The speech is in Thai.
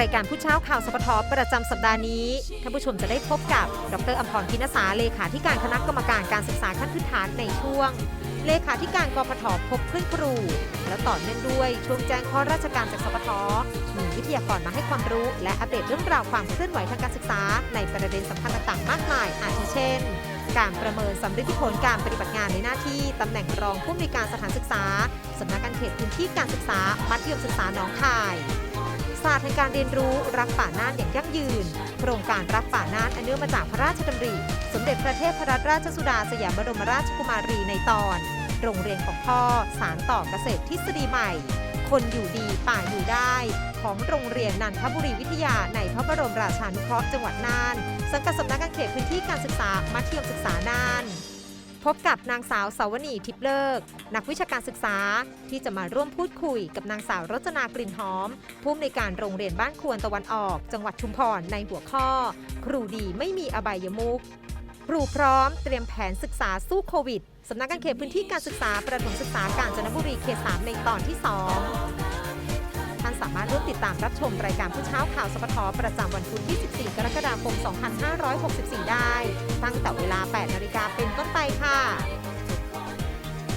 รายการผู้เช้าข่าวสปทประจำสัปดาห์นี้ ท่านผู้ชมจะได้พบกับ ดรอมพรพินสาเลขาธิการคณะกรรมการการศึกษาขั้นพื้นฐานในช่วง เลขาธิการกพทพบเพื่อนครู และต่อเนื่องด้วยช่วงแจ้งข้อราชการจากสปทมีวิทยากรมาให้ความรู้และอัปเดตเรื่องราวความเคลื่อนไหวทางการศึกษา ในประเด็นสำคัญต่างๆมากมายอาทิเช่นการประเมินสำเร็จผลการปฏิบัติงานในหน้าที่ ตำแหน่งรองผู้อำนวยการสถานศึกษาสำนักงานเขตพื้นที่การศึกษา มัธยมศึกษาหนองคาย ศาสแห่งการเรียนรู้รักป่าน่านอย่างยั่งยืน โครงการรักป่าน่านอันเนื่องมาจากพระราชดำริ สมเด็จพระเทพรัตนราชสุดาสยามบรมราชกุมารีในตอน โรงเรียนของพ่อสารต่อเกษตรทฤษฎีใหม่ คนอยู่ดีป่าอยู่ได้ ของโรงเรียนนันทบุรีวิทยาในพระบรมราชานุเคราะห์จังหวัดน่าน สังกัดสำนักงานเขตพื้นที่การศึกษามัธยมศึกษาน่าน พบกับนางสาวสาวนีทิพเลิก นักวิชาการศึกษาที่จะมาร่วมพูดคุยกับนางสาวรจนากลิ่นหอม ผู้อำนวยการโรงเรียนบ้านควรตะวันออก จังหวัดชุมพรในหัวข้อ ครูดีไม่มีอบายมุกครูพร้อมเตรียมแผนศึกษาสู้โควิดสำนักงานเขตพื้นที่การศึกษาประถมศึกษากาญจนบุรีเขต3ในตอนที่ 2 ท่านสามารถร่วมติดตามรับชมรายการผู้เช้าข่าวสปทประจำวันพุธที่ 14 กรกฎาคม 2564 ได้ ตั้งแต่เวลา 8 นาฬิกาเป็นต้น